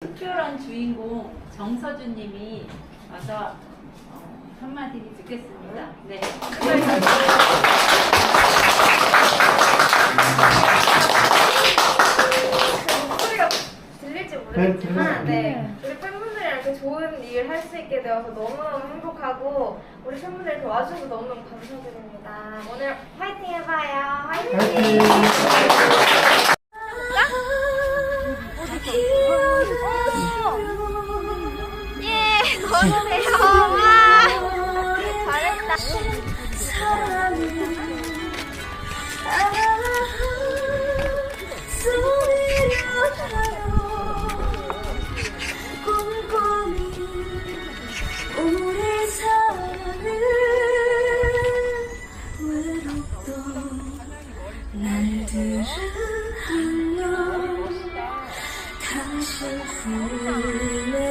특별한 주인공 정서준님이 와서 어, 한마디 듣겠습니다. 네. 목소리가 들릴지 모르겠지만 네, 우리 팬분들이랑 이렇게 좋은 일 할 수 있게 되어서 너무너무 행복하고 우리 팬분들 이렇게 와주셔서 너무너무 감사드립니다. 오늘 화이팅 해봐요. 화이팅! 와, 잘했다. 날들을 흘려 당신 후에